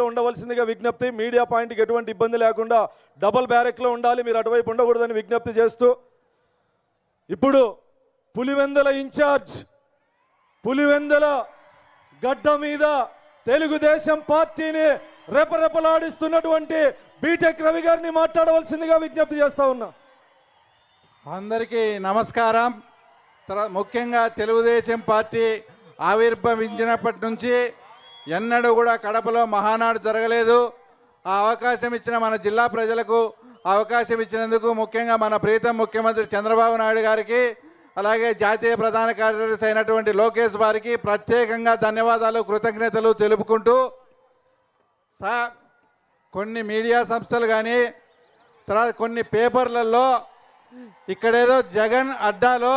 బ్యారెక్లో ఉండవలసిందిగా విజ్ఞప్తి. మీడియా పాయింట్కి ఎటువంటి ఇబ్బంది లేకుండా డబల్ బ్యారెక్లో ఉండాలి. మీరు అటువైపు ఉండకూడదని విజ్ఞప్తి చేస్తూ ఇప్పుడు పులివెందల ఇన్ఛార్జ్ పులివెందల గడ్డ మీద తెలుగుదేశం పార్టీని రెపరెపలాడిస్తున్నటువంటి బీటెక్ రవి గారిని మాట్లాడవలసిందిగా విజ్ఞప్తి చేస్తా ఉన్నా. అందరికీ నమస్కారం. ముఖ్యంగా తెలుగుదేశం పార్టీ ఆవిర్భవించినప్పటి నుంచి ఎన్నడూ కూడా కడపలో మహానాడు జరగలేదు. ఆ అవకాశం ఇచ్చిన మన జిల్లా ప్రజలకు అవకాశం ఇచ్చినందుకు ముఖ్యంగా మన ప్రీతం ముఖ్యమంత్రి చంద్రబాబు నాయుడు గారికి అలాగే జాతీయ ప్రధాన కార్యదర్శి అయినటువంటి లోకేష్ వారికి ప్రత్యేకంగా ధన్యవాదాలు కృతజ్ఞతలు తెలుపుకుంటూ సా కొన్ని మీడియా సంస్థలు కానీ తర్వాత కొన్ని పేపర్లలో ఇక్కడేదో జగన్ అడ్డాలో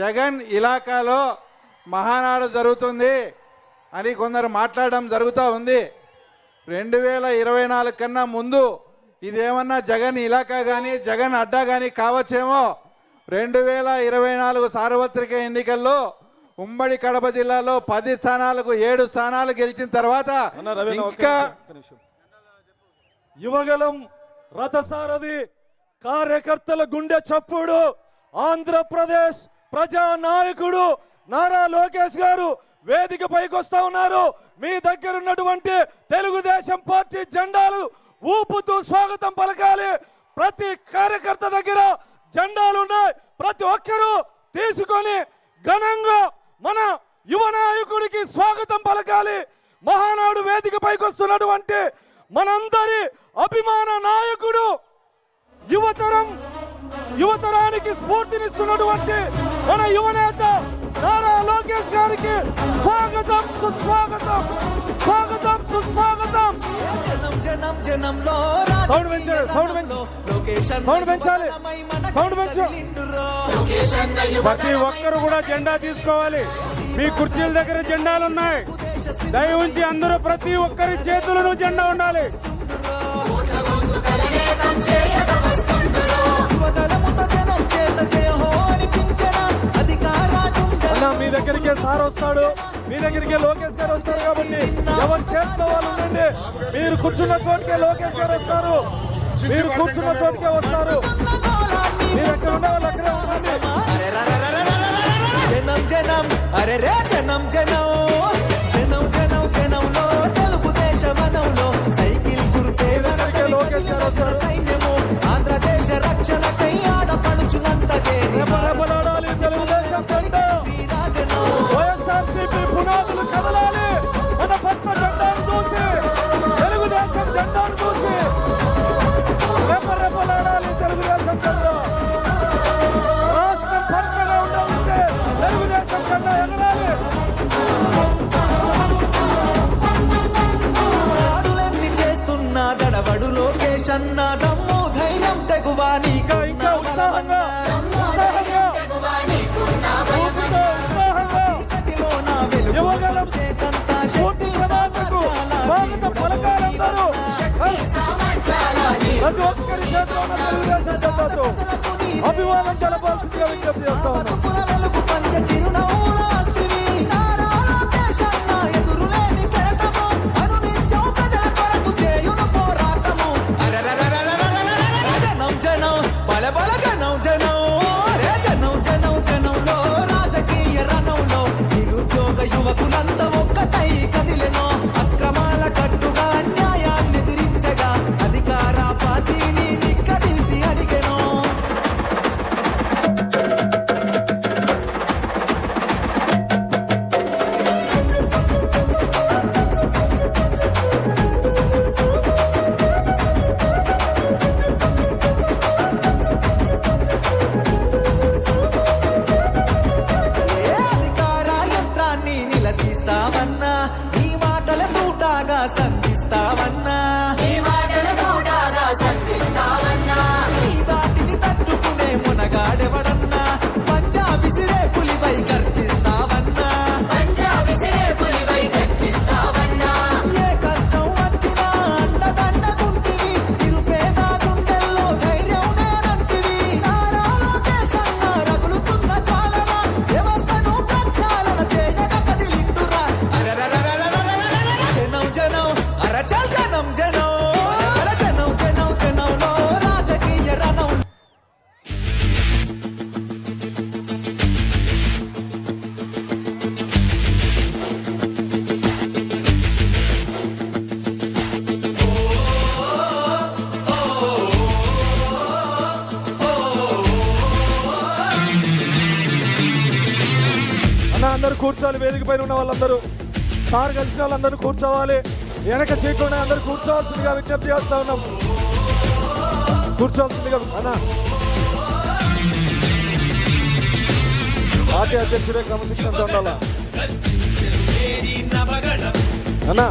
జగన్ ఇలాకాలో మహానాడు జరుగుతుంది. అని కొందరు మాట్లాడడం జరుగుతూ ఉంది. రెండు వేల ఇరవై నాలుగు కన్నా ముందు ఇదేమన్నా జగన్ ఇలాకా కానీ జగన్ అడ్డా కానీ కావచ్చేమో. రెండు వేల ఇరవై నాలుగు సార్వత్రిక ఎన్నికల్లో ఉమ్మడి కడప జిల్లాలో పది స్థానాలకు ఏడు స్థానాలు గెలిచిన తర్వాత ఇంకా. యువగలం రథసారథి కార్యకర్తల గుండె చప్పుడు. ఆంధ్రప్రదేశ్ ప్రజా నాయకుడు నారా లోకేష్ గారు వేదిక పైకి వస్తా ఉన్నారు. మీ దగ్గర ఉన్నటువంటి తెలుగుదేశం పార్టీ జెండాలు ఊపుతూ స్వాగతం పలకాలి. ప్రతి కార్యకర్త దగ్గర జెండాలు ఉన్నాయి. ప్రతి ఒక్కరూ తీసుకొని ఘనంగా మన యువ నాయకుడికి స్వాగతం పలకాలి. మహానాడు వేదిక పైకి వస్తున్నటువంటి మనందరి అభిమాన నాయకుడు యువతరం యువతరానికి స్ఫూర్తినిస్తున్నటువంటి మన యువనేత నారా లోకేష్ గారికి స్వాగతం సుస్వాగతం స్వాగతం సుస్వాగతం జనం జనం జనంలో సౌండ్ పెంచాడు, సౌండ్ పెంచు. సౌండ్ పెంచాలి. సౌండ్ పెంచు. ప్రతి ఒక్కరు కూడా జెండా తీసుకోవాలి మీ కుర్చీల దగ్గర జెండాలు ఉన్నాయి దయ ఉంచి అందరూ ప్రతి ఒక్కరి చేతులను జెండా ఉండాలి దగ్గరికే సార్ వస్తాడు మీ దగ్గరికే లోకేష్ గారు వస్తారు కాబట్టి ఎవరు చేసిన వాళ్ళు ఉండండి మీరు కూర్చున్న చోటుకే లోకేష్ గారు వస్తారు మీరు కూర్చున్న చోటుకే వస్తారు మీరు ఎక్కడ ఉండే వాళ్ళు అక్కడే ఉండండి జనం జనం అరే రే జనం జనం జనం తెలుగుదేశం జెండాతో అభిమానం తెలపాల్సిందిగా విజ్ఞప్తి చేస్తా ఉన్నాం కూర్చోవాలి వేదిక పైన ఉన్న వాళ్ళందరూ. సార్ కలిసిన వాళ్ళందరూ కూర్చోవాలి. వెనక సీట్లు అందరూ కూర్చోవాల్సిందిగా విజ్ఞప్తి చేస్తా ఉన్నాం. కూర్చోవాల్సిందిగా అన్నా. పార్టీ అధ్యక్షుడే క్రమశిక్షణతో ఉండాలా? అన్నా.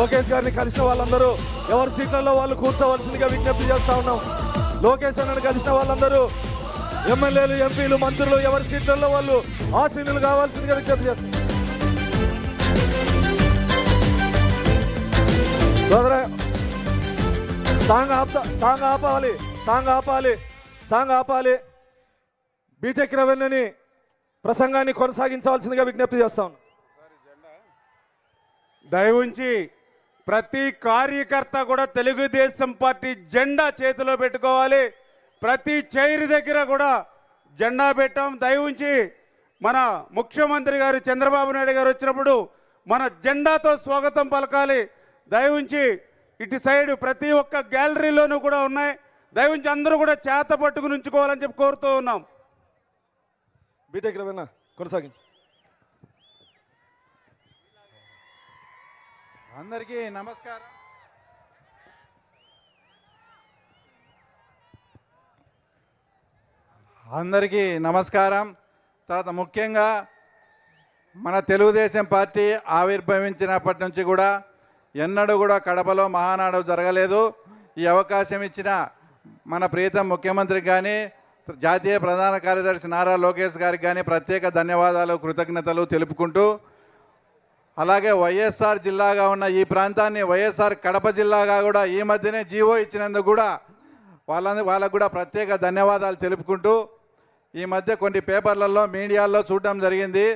లోకేష్ గారిని కలిసిన వాళ్ళందరూ ఎవరి సీట్లలో వాళ్ళు కూర్చోవలసిందిగా విజ్ఞప్తి చేస్తా ఉన్నాం. లోకేష్ అన్నను కలిసిన వాళ్ళందరూ ఎమ్మెల్యేలు ఎంపీలు మంత్రులు ఎవరి సీట్లలో వాళ్ళు ఆసీనులు కావాల్సిందిగా విజ్ఞప్తి చేస్తున్నారు సాంగ్ ఆపుతా సాంగ్ ఆపాలి సాంగ్ ఆపాలి సాంగ్ ఆపాలి. బీటెక్ రెవెన్యూని ప్రసంగాన్ని కొనసాగించవలసిందిగా విజ్ఞప్తి చేస్తాం దయవుంచి ప్రతి కార్యకర్త కూడా తెలుగుదేశం పార్టీ జెండా చేతిలో పెట్టుకోవాలి. ప్రతి చైర్ దగ్గర కూడా జెండా పెట్టాం. దయవుంచి మన ముఖ్యమంత్రి గారు చంద్రబాబు నాయుడు గారు వచ్చినప్పుడు మన జెండాతో స్వాగతం పలకాలి. దయవుంచి ఇటు సైడ్ ప్రతి ఒక్క గ్యాలరీలోనూ కూడా ఉన్నాయి. దయవుంచి అందరూ కూడా చేత పట్టుకుని ఉంచుకోవాలని చెప్పి కోరుతూ ఉన్నాం. బీటెక్ రెవెన్యూ కొనసాగించు. అందరికీ నమస్కారం. అందరికీ నమస్కారం. తర్వాత ముఖ్యంగా మన తెలుగుదేశం పార్టీ ఆవిర్భవించినప్పటి నుంచి కూడా ఎన్నడూ కూడా కడపలో మహానాడు జరగలేదు. ఈ అవకాశం ఇచ్చిన మన ప్రీతం ముఖ్యమంత్రికి కానీ జాతీయ ప్రధాన కార్యదర్శి నారా లోకేష్ గారికి కానీ ప్రత్యేక ధన్యవాదాలు కృతజ్ఞతలు తెలుపుకుంటూ అలాగే వైఎస్ఆర్ జిల్లాగా ఉన్న ఈ ప్రాంతాన్ని వైఎస్ఆర్ కడప జిల్లాగా కూడా ఈ మధ్యనే జీవో ఇచ్చినందుకు కూడా వాళ్ళని వాళ్ళకు కూడా ప్రత్యేక ధన్యవాదాలు తెలుపుకుంటూ ఈ మధ్య కొన్ని పేపర్లలో మీడియాల్లో చూడడం జరిగింది.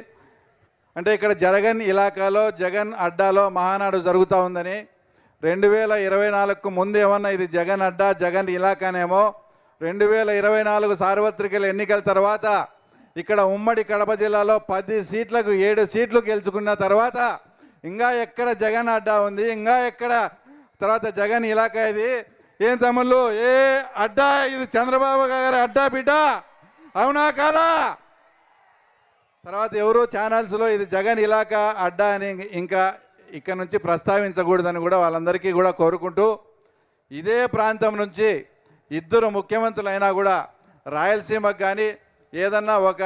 అంటే ఇక్కడ జగన్ ఇలాకాలో జగన్ అడ్డాలో మహానాడు జరుగుతూ ఉందని. రెండు వేల ఇరవై నాలుగుకు ముందు ఏమన్నా ఇది జగన్ అడ్డా జగన్ ఇలాకానేమో. రెండు వేల ఇరవై నాలుగు సార్వత్రికల ఎన్నికల తర్వాత ఇక్కడ ఉమ్మడి కడప జిల్లాలో పది సీట్లకు ఏడు సీట్లు గెలుచుకున్న తర్వాత ఇంకా ఎక్కడ జగన్ అడ్డా ఉంది? ఇంకా ఎక్కడ? తర్వాత జగన్ ఇలాకా ఇది. ఏం తమ్ముళ్ళు? ఏ అడ్డా? ఇది చంద్రబాబు గారి అడ్డా బిడ్డ. అవునా కాదా? తర్వాత ఎవరు ఛానల్స్లో ఇది జగన్ ఇలాకా అడ్డా అని ఇంకా ఇక్కడ నుంచి ప్రస్తావించకూడదని కూడా వాళ్ళందరికీ కూడా కోరుకుంటూ ఇదే ప్రాంతం నుంచి ఇద్దరు ముఖ్యమంత్రులైనా కూడా రాయలసీమకు కానీ ఏదన్నా ఒక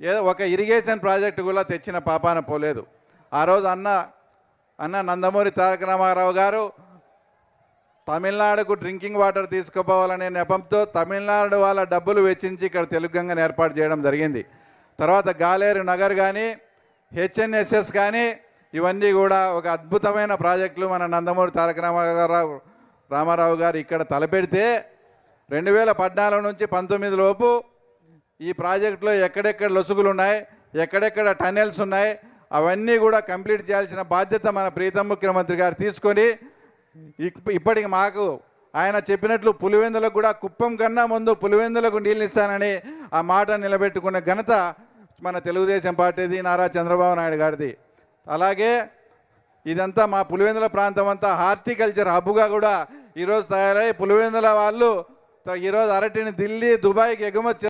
ఏదో ఒక ఇరిగేషన్ ప్రాజెక్టు కూడా తెచ్చిన పాపాన పోలేదు. ఆ రోజు అన్న అన్న నందమూరి తారక రామారావు గారు తమిళనాడుకు డ్రింకింగ్ వాటర్ తీసుకుపోవాలనే నెపంతో తమిళనాడు వాళ్ళ డబ్బులు వెచ్చించి ఇక్కడ తెలుగు గంగను ఏర్పాటు చేయడం జరిగింది. తర్వాత గాలేరు నగర్ కానీ హెచ్ఎన్ఎస్ఎస్ కానీ ఇవన్నీ కూడా ఒక అద్భుతమైన ప్రాజెక్టులు మన నందమూరి తారక రామారావు రామారావు గారు ఇక్కడ తలపెడితే రెండు వేల పద్నాలుగు నుంచి పంతొమ్మిది లోపు ఈ ప్రాజెక్టులో ఎక్కడెక్కడ లొసుగులు ఉన్నాయి ఎక్కడెక్కడ టనెల్స్ ఉన్నాయి అవన్నీ కూడా కంప్లీట్ చేయాల్సిన బాధ్యత మన ప్రీతం ముఖ్యమంత్రి గారు తీసుకొని ఇప్పటికి మాకు ఆయన చెప్పినట్లు పులివెందులకు కూడా కుప్పం కన్నా ముందు పులివెందులకు నీళ్ళు ఇస్తానని ఆ మాట నిలబెట్టుకున్న ఘనత మన తెలుగుదేశం పార్టీది నారా చంద్రబాబు నాయుడు గారిది. అలాగే ఇదంతా మా పులివెందుల ప్రాంతం అంతా హార్టికల్చర్ హబ్గా కూడా ఈరోజు తయారై పులివెందుల వాళ్ళు ఈరోజు అరటిని ఢిల్లీ దుబాయ్కి ఎగుమతి